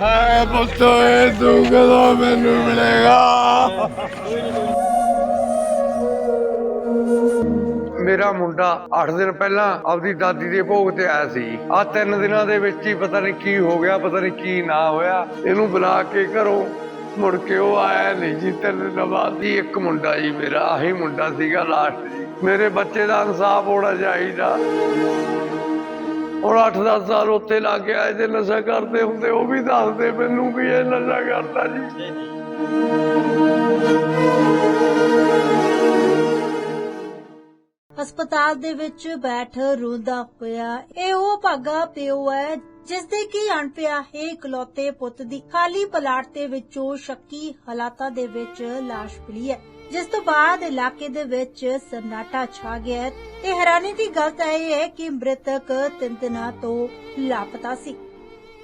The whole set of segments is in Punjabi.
ਹੈ ਪੁੱਤ ਏ ਤੂੰ ਕਦੋਂ ਮੈਨੂੰ ਮਿਲੇਗਾ? ਮੇਰਾ ਮੁੰਡਾ 8 ਦਿਨ ਪਹਿਲਾਂ ਆਪਦੀ ਦਾਦੀ ਦੇ ਭੋਗ ਤੇ ਆਇਆ ਸੀ। ਆ ਤਿੰਨ ਦਿਨਾਂ ਦੇ ਵਿੱਚ ਹੀ ਪਤਾ ਨਹੀਂ ਕੀ ਹੋ ਗਿਆ, ਪਤਾ ਨਹੀਂ ਕੀ ਨਾ ਹੋਇਆ। ਇਹਨੂੰ ਬੁਲਾ ਕੇ ਘਰੋਂ ਮੁੜ ਕੇ ਉਹ ਆਇਆ ਨਹੀਂ ਜੀ, ਤਿੰਨ ਦਿਨਾਂ ਬਾਅਦ ਹੀ ਇੱਕ ਮੁੰਡਾ ਜੀ ਮੇਰਾ, ਆਹੀ ਮੁੰਡਾ ਸੀਗਾ ਲਾਸਟ ਜੀ ਮੇਰੇ ਬੱਚੇ ਦਾ ਇਨਸਾਫ ਹੋਣਾ ਚਾਹੀਦਾ। ਹੁਣ 8-10 ਸਾਲ ਉੱਥੇ ਲੱਗ ਗਿਆ ਜੇ ਨਸ਼ਾ ਕਰਦੇ ਹੁੰਦੇ, ਉਹ ਵੀ ਦੱਸਦੇ ਮੈਨੂੰ ਵੀ ਇਹ ਨਸ਼ਾ ਕਰਦਾ ਜੀ। ਹਸਪਤਾਲ ਦੇ ਵਿੱਚ ਬੈਠ ਰੋਂਦਾ ਹੋਇਆ, ਇਹ ਉਹ ਭਾਗਾ ਪਿਓ ਹੈ ਜਿਸ ਦੇ ਕੀ ਅਣਪਿਆ ਹੈ ਇਕਲੌਤੇ ਪੁੱਤ ਦੀ ਖਾਲੀ ਪਲਾਟ ਦੇ ਵਿੱਚੋਂ ਸ਼ੱਕੀ ਹਾਲਾਤਾਂ ਦੇ ਵਿੱਚ ਲਾਸ਼ ਮਿਲੀ ਹੈ। ਜਿਸ ਤੋਂ ਬਾਅਦ ਇਲਾਕੇ ਦੇ ਵਿੱਚ ਸਨਾਟਾ ਛਾ ਗਿਆ ਤੇ ਹੈਰਾਨੀ ਦੀ ਗੱਲ ਤਾਂ ਇਹ ਹੈ ਕਿ ਮ੍ਰਿਤਕ ਤਿੰਨ ਦਿਨਾਂ ਤੋਂ ਲਾਪਤਾ ਸੀ।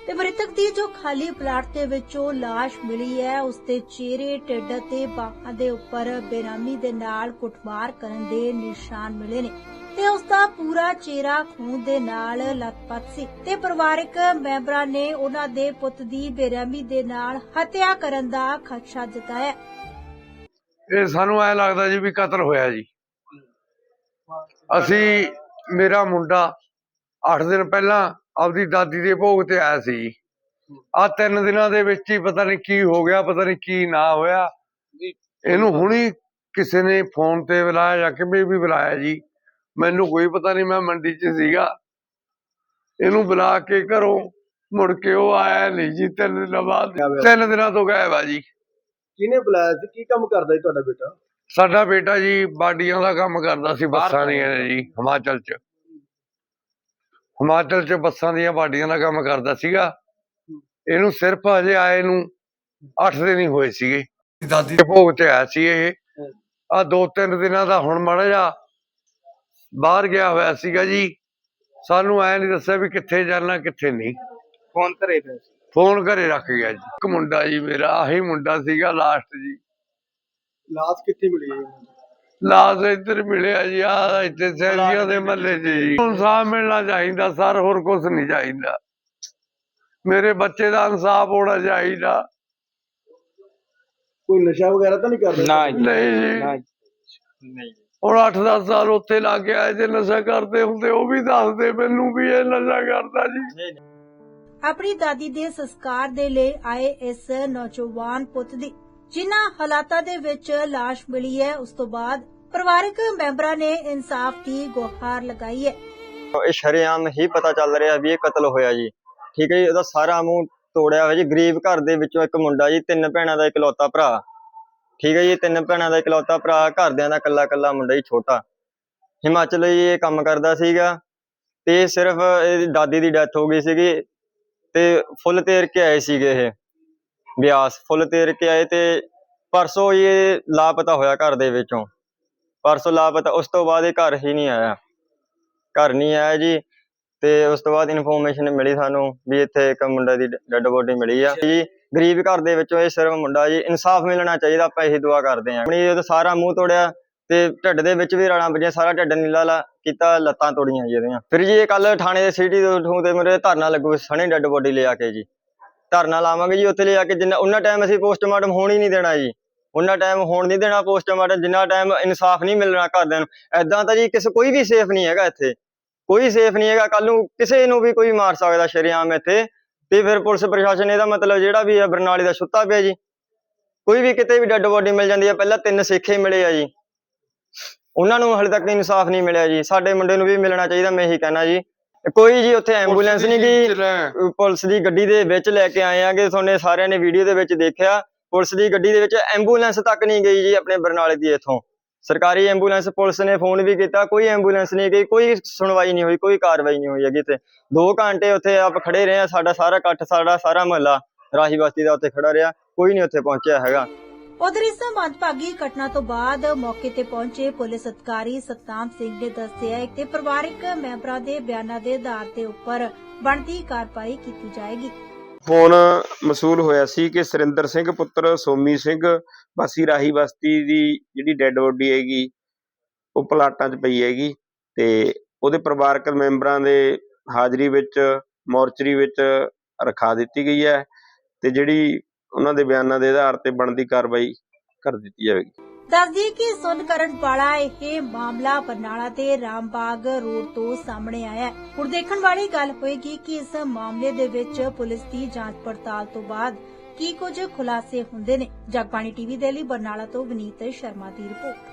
ਤੇ ਮ੍ਰਿਤਕ ਦੀ ਜੋ ਖਾਲੀ ਪਲਾਟ ਦੇ ਵਿੱਚੋਂ ਲਾਸ਼ ਮਿਲੀ ਹੈ, ਉਸ ਦੇ ਚਿਹਰੇ, ਢਿੱਡ ਤੇ ਬਾਹਾਂ ਦੇ ਉੱਪਰ ਬੇਰਾਮੀ ਦੇ ਨਾਲ ਕੁੱਟਮਾਰ ਕਰਨ ਦੇ ਨਿਸ਼ਾਨ ਮਿਲੇ ਨੇ ਤੇ ਉਸ ਦਾ ਪੂਰਾ ਚਿਹਰਾ ਖੂਨ ਦੇ ਨਾਲ ਲਤਪਤ ਸੀ ਤੇ ਪਰਿਵਾਰਕ ਮੈਂਬਰਾਂ ਨੇ ਉਹਨਾਂ ਦੇ ਪੁੱਤ ਦੀ ਬੇਰਹਿਮੀ ਦੇ ਨਾਲ ਹੱਤਿਆ ਕਰਨ ਦਾ ਖਦਸ਼ਾ ਜਤਾਇਆ। ਇਹ ਸਾਨੂੰ ਐ ਲੱਗਦਾ ਜੀ ਵੀ ਕਤਲ ਹੋਇਆ ਜੀ। ਅਸੀਂ, ਮੇਰਾ ਮੁੰਡਾ 8 ਦਿਨ ਪਹਿਲਾਂ ਆਪਦੀ ਦਾਦੀ ਦੇ ਭੋਗ ਤੇ ਆਇਆ ਸੀ ਆ ਤਿੰਨ ਦਿਨਾਂ ਦੇ ਵਿੱਚ ਹੀ ਪਤਾ ਨਹੀਂ ਕੀ ਹੋ ਗਿਆ, ਪਤਾ ਨਹੀਂ ਕੀ ਨਾ ਹੋਇਆ। ਇਹਨੂੰ ਹੁਣੀ ਕਿਸੇ ਨੇ ਫੋਨ ਤੇ ਬੁਲਾਇਆ ਜਾਂ ਕਿਵੇਂ ਵੀ ਬੁਲਾਇਆ ਜੀ। ਮੈਨੂੰ ਕੋਈ ਪਤਾ ਨਹੀਂ, ਮੈਂ ਮੰਡੀ 'ਚ ਸੀਗਾ। ਇਹਨੂੰ ਬੁਲਾ ਕੇ ਘਰੋਂ ਮੁੜ ਕੇ ਉਹ ਆਇਆ ਨਹੀਂ ਜੀ, ਤਿੰਨ ਦਿਨਾਂ ਬਾਅਦ, ਤਿੰਨ ਦਿਨਾਂ ਤੋਂ ਗਾਇਬ ਆ ਜੀ। ਕਿਹਨੇ ਬੁਲਾਇਆ ਸੀ? ਕੀ ਕੰਮ ਕਰਦਾ ਸੀ ਤੁਹਾਡਾ ਬੇਟਾ? ਸਾਡਾ ਬੇਟਾ ਜੀ ਬਾਡੀਆਂ ਦਾ ਕੰਮ ਕਰਦਾ ਸੀ ਬੱਸਾਂ ਦੀਆਂ ਨੇ ਜੀ ਹਿਮਾਚਲ 'ਚ। ਹਿਮਾਚਲ 'ਚ ਬੱਸਾਂ ਦੀਆਂ ਬਾਡੀਆਂ ਦਾ ਕੰਮ ਕਰਦਾ ਸੀਗਾ। ਇਹਨੂੰ ਸਿਰਫ ਅਜੇ ਆਏ ਨੂੰ 8 ਦਿਨ ਹੀ ਹੋਏ ਸੀਗੇ। ਦਾਦੀ ਦੇ ਭੋਗ ਤੇ ਆਇਆ ਸੀ ਇਹ। ਆ ਦੋ ਤਿੰਨ ਦਿਨਾਂ ਦਾ ਹੁਣ ਮਾੜਾ ਜਿਹਾ ਬਾਹਰ ਗਿਆ ਹੋਇਆ ਸੀਗਾ ਜੀ। ਸਾਨੂੰ ਐ ਨਹੀਂ ਦੱਸਿਆ ਵੀ ਕਿੱਥੇ ਜਾਣਾ ਕਿੱਥੇ ਨਹੀਂ। ਫੋਨ ਧਰੇ ਸੀ। ਫੋਨ ਘਰੇ ਰੱਖ ਗਿਆ ਜੀ। ਇੱਕ ਮੁੰਡਾ ਜੀ ਮੇਰਾ ਆਹੀ ਮੁੰਡਾ ਸੀਗਾ ਲਾਸਟ ਜੀ। ਲਾਸ਼ ਕਿੱਥੇ ਮਿਲੀ ਹੈ? ਲਾਸ਼ ਇੱਧਰ ਮਿਲਿਆ ਜੀ ਆ ਇੱਥੇ ਸੈਂਸੀਆਂ ਦੇ ਮਹੱਲੇ 'ਚ ਜੀ। ਇਨਸਾਫ ਮਿਲਣਾ ਚਾਹੀਦਾ ਸਰ ਹੋਰ ਕੁਝ ਨਹੀਂ ਚਾਹੀਦਾ। ਮੇਰੇ ਬੱਚੇ ਦਾ ਇਨਸਾਫ ਹੋਣਾ ਚਾਹੀਦਾ। ਕੋਈ ਨਸ਼ਾ ਵਗੈਰਾ ਤਾਂ ਨਹੀਂ ਕਰਦਾ ਨਾ ਜੀ। ਨਹੀਂ ਜੀ। ਨਾ ਜੀ। ਨਹੀਂ ਹੁਣ 8-10 ਸਾਲ ਉੱਥੇ ਲੱਗ ਗਿਆ ਜੇ ਨਸ਼ਾ ਕਰਦੇ ਹੁੰਦੇ ਉਹ ਵੀ ਦੱਸਦੇ ਮੈਨੂੰ ਵੀ ਇਹ ਨਸ਼ਾ ਕਰਦਾ ਜੀ। ਆਪਣੀ ਦਾਦੀ ਦੇ ਸੰਸਕਾਰ ਦੇ ਲਈ ਆਏ ਇਸ ਨੌਜਵਾਨ ਪੁੱਤ ਦੀ, ਜਿਨ੍ਹਾਂ ਹਾਲਾਤਾਂ ਦੇ ਵਿੱਚ ਲਾਸ਼ ਮਿਲੀ ਹੈ, ਉਸ ਤੋਂ ਬਾਅਦ ਪਰਿਵਾਰਕ ਮੈਂਬਰਾਂ ਨੇ ਇਨਸਾਫ ਦੀ ਗੁਹਾਰ ਲਗਾਈ ਹੈ। ਇਹ ਸ਼ਰੇਆਮ ਹੀ ਪਤਾ ਚੱਲ ਰਿਹਾ ਵੀ ਇਹ ਕਤਲ ਹੋਇਆ ਜੀ। ਠੀਕ ਹੈ ਜੀ ਉਹਦਾ ਸਾਰਾ ਮੂੰਹ ਤੋੜਿਆ ਹੋਇਆ ਜੀ। ਗਰੀਬ ਘਰ ਦੇ ਵਿੱਚੋਂ ਇੱਕ ਮੁੰਡਾ ਜੀ, ਤਿੰਨ ਭੈਣਾਂ ਦਾ ਇਕਲੌਤਾ ਭਰਾ। ਠੀਕ ਹੈ ਜੀ, ਤਿੰਨ ਭੈਣਾਂ ਦਾ ਇਕਲੌਤਾ ਭਰਾ, ਘਰਦਿਆਂ ਦਾ ਇਕੱਲਾ ਇਕੱਲਾ ਮੁੰਡਾ ਜੀ, ਛੋਟਾ। ਹਿਮਾਚਲ ਜੀ ਇਹ ਕੰਮ ਕਰਦਾ ਸੀਗਾ ਤੇ ਸਿਰਫ ਦਾਦੀ ਦੀ ਡੈਥ ਹੋ ਗਈ ਸੀਗੀ। ਤੇ ਫੁੱਲ ਤੇਰ ਕੇ ਆਏ ਸੀਗੇ ਇਹ, ਬਿਆਸ। ਫੁੱਲ ਤੇਰ ਕੇ ਆਏ ਤੇ ਪਰਸੋਂ ਹੀ ਇਹ ਲਾਪਤਾ ਹੋਇਆ ਘਰ ਦੇ ਵਿੱਚੋਂ। ਪਰਸੋਂ ਲਾਪਤਾ, ਉਸ ਤੋਂ ਬਾਅਦ ਇਹ ਘਰ ਹੀ ਨਹੀਂ ਆਇਆ। ਘਰ ਨਹੀਂ ਆਇਆ ਜੀ, ਤੇ ਉਸ ਤੋਂ ਬਾਅਦ ਇਨਫੋਰਮੇਸ਼ਨ ਮਿਲੀ ਸਾਨੂੰ ਵੀ ਇੱਥੇ ਇੱਕ ਮੁੰਡਾ ਦੀ ਡੈੱਡ ਬੋਡੀ ਮਿਲੀ ਆ। ਜੀ, ਗਰੀਬ ਘਰ ਦੇ ਵਿੱਚੋਂ ਇਹ ਸਿਰਫ ਮੁੰਡਾ ਜੀ, ਇਨਸਾਫ ਮਿਲਣਾ ਚਾਹੀਦਾ, ਆਪਾਂ ਇਹੀ ਦੁਆ ਕਰਦੇ ਹਾਂ। ਆਪਣੀ ਉਹਦਾ ਸਾਰਾ ਮੂੰਹ ਤੋੜਿਆ ਤੇ ਢਿੱਡ ਦੇ ਵਿੱਚ ਵੀ ਰਾੜਾਂ ਵੱਜੀਆਂ, ਸਾਰਾ ਢਿੱਡ ਨੀਲਾ ਲਾ ਕੀਤਾ, ਲੱਤਾਂ ਤੋੜੀਆਂ ਜੀ ਇਹਦੀਆਂ। ਫਿਰ ਜੀ ਇਹ ਕੱਲ ਥਾਣੇ ਦੇ ਸਿਟੀ ਤੋਂ ਤੇ ਮੇਰੇ ਧਰਨਾ ਲੱਗੂ, ਸਣੇ ਡੈੱਡ ਬੋਡੀ ਲਿਆ ਕੇ ਜੀ। ਧਰਨਾ ਲਾਵਾਂਗੇ ਜੀ, ਉੱਥੇ ਲਿਆ ਕੇ ਜਿੰਨਾ ਉਹਨਾਂ ਟਾਈਮ ਅਸੀਂ ਪੋਸਟਮਾਰਟਮ ਹੋਣ ਹੀ ਨਹੀਂ ਦੇਣਾ ਜੀ। ਉਹਨਾਂ ਟਾਈਮ ਹੋਣ ਨਹੀਂ ਦੇਣਾ ਪੋਸਟਮਾਰਟਮ ਜਿੰਨਾ ਟਾਈਮ ਇਨਸਾਫ ਨਹੀਂ ਮਿਲਣਾ ਘਰਦਿਆਂ ਨੂੰ। ਐਦਾਂ ਤਾਂ ਜੀ ਕਿਸੇ, ਕੋਈ ਵੀ ਸੇਫ ਨਹੀਂ ਹੈਗਾ ਇੱਥੇ। ਕੋਈ ਸੇਫ ਨਹੀਂ ਹੈਗਾ ਕੱਲ ਨੂੰ ਕਿਸੇ ਨੂੰ ਵੀ ਕੋਈ ਮਾਰ ਸਕਦਾ ਸ਼ਰੇਆਮ ਇੱਥੇ। ਤੇ ਫਿਰ ਪੁਲਿਸ ਪ੍ਰਸ਼ਾਸਨ ਇਹਦਾ ਮਤਲਬ ਜਿਹੜਾ ਵੀ ਹੈ, ਬਰਨਾਲੀ ਦਾ ਸੁੱਤਾ ਪਿਆ ਜੀ। ਕੋਈ ਵੀ ਕਿਤੇ ਵੀ ਡੈੱਡ ਬੋਡੀ ਮਿਲ ਜਾਂਦੀ ਹੈ, ਪਹਿਲਾਂ ਤਿੰਨ ਸੇਖੇ ਮਿਲੇ ਆ ਜੀ। ਉਹਨਾਂ ਨੂੰ ਹਲੇ ਤੱਕ ਇਨਸਾਫ ਨਹੀਂ ਮਿਲਿਆ ਜੀ। ਸਾਡੇ ਮੁੰਡੇ ਨੂੰ ਵੀ ਮਿਲਣਾ ਚਾਹੀਦਾ ਮੈਂ ਇਹੀ ਕਹਿਣਾ ਜੀ। ਕੋਈ ਜੀ ਉੱਥੇ ਐਂਬੂਲੈਂਸ ਨਹੀਂ ਗਈ। ਪੁਲਿਸ ਦੀ ਗੱਡੀ ਦੇ ਵਿੱਚ ਲੈ ਕੇ ਆਏ ਆਂਗੇ। ਤੁਹਾਨੇ ਸਾਰਿਆਂ ਨੇ ਵੀਡੀਓ ਦੇ ਵਿੱਚ ਦੇਖਿਆ। ਪੁਲਿਸ ਦੀ ਗੱਡੀ ਦੇ ਵਿੱਚ ਐਂਬੂਲੈਂਸ ਤੱਕ ਨਹੀਂ ਗਈ ਜੀ ਆਪਣੇ ਬਰਨਾਲੇ ਦੀ ਇੱਥੋਂ। ਸਰਕਾਰੀ ਐਂਬੂਲੈਂਸ ਪੁਲਿਸ ਨੇ ਫੋਨ ਵੀ ਕੀਤਾ। ਕੋਈ ਐਂਬੂਲੈਂਸ ਨਹੀਂ ਗਈ। ਕੋਈ ਸੁਣਵਾਈ ਨਹੀਂ ਹੋਈ। ਕੋਈ ਕਾਰਵਾਈ ਨਹੀਂ ਹੋਈ ਹੈਗੀ ਤੇ 2 ਘੰਟੇ ਉੱਥੇ ਆਪ ਖੜੇ ਰਹੇ ਆ। ਸਾਡਾ ਸਾਰਾ ਇਕੱਠ ਸਾਡਾ ਸਾਰਾ ਮਹੱਲਾ ਰਾਹੀ ਬਸਤੀ ਦਾ ਉੱਥੇ ਖੜਾ ਰਿਹਾ। ਕੋਈ ਨਹੀਂ ਉੱਥੇ ਪਹੁੰਚਿਆ ਹੈਗਾ। ਉਧਰ ਇਸ ਮੰਦਭਾਗੀ ਘਟਨਾ ਤੋਂ ਬਾਅਦ ਮੌਕੇ ਤੇ ਪਹੁੰਚੇ ਪੁਲਿਸ ਅਧਿਕਾਰੀ ਸਤਨਾਮ ਸਿੰਘ ਨੇ ਦੱਸਿਆ ਕਿ ਪਰਿਵਾਰਕ ਮੈਂਬਰਾਂ ਦੇ ਬਿਆਨਾਂ ਦੇ ਆਧਾਰ ਤੇ ਉੱਪਰ ਬਣਦੀ ਕਾਰਵਾਈ ਕੀਤੀ ਜਾਏਗੀ। ਫੋਨ ਮਸੂਲ ਹੋਇਆ ਸੀ ਕਿ ਸੁਰਿੰਦਰ ਸਿੰਘ ਪੁੱਤਰ ਸੋਮੀ ਸਿੰਘ ਵਾਸੀ ਰਾਹੀ ਬਸਤੀ ਦੀ ਜਿਹੜੀ ਡੈੱਡ ਬੋਡੀ ਹੈਗੀ, ਉਹ ਪਲਾਟਾਂ 'ਚ ਪਈ ਹੈਗੀ ਤੇ ਉਹਦੇ ਪਰਿਵਾਰਕ ਮੈਂਬਰਾਂ ਦੇ ਹਾਜ਼ਰੀ ਵਿੱਚ, ਮੋਰਚਰੀ ਵਿੱਚ ਰਖਾ ਦਿੱਤੀ ਗਈ ਹੈ ਤੇ ਜਿਹੜੀ ਉਹਨਾਂ ਦੇ ਬਿਆਨਾਂ ਦੇ ਆਧਾਰ ਤੇ ਬਣਦੀ ਕਾਰਵਾਈ ਕਰ ਦਿੱਤੀ ਜਾਵੇਗੀ। ਦੱਸਦੀ ਕਿ ਸੁਨ ਕਰਨ ਵਾਲਾ ਇਹ ਮਾਮਲਾ ਬਰਨਾਲਾ ਦੇ ਰਾਮਬਾਗ ਰੋਡ ਤੋਂ ਸਾਹਮਣੇ ਆਇਆ ਹੈ। ਹੁਣ ਦੇਖਣ ਵਾਲੀ ਗੱਲ ਹੋਏਗੀ ਕਿ ਇਸ ਮਾਮਲੇ ਦੇ ਵਿੱਚ ਪੁਲਿਸ ਦੀ ਜਾਂਚ ਪੜਤਾਲ ਤੋਂ ਬਾਅਦ ਕੀ ਕੁਝ ਖੁਲਾਸੇ ਹੁੰਦੇ ਨੇ। ਜਗਬਾਣੀ ਟੀਵੀ ਦੇ ਲਈ ਬਰਨਾਲਾ ਤੋਂ ਵਿਨੀਤ ਸ਼ਰਮਾ ਦੀ ਰਿਪੋਰਟ।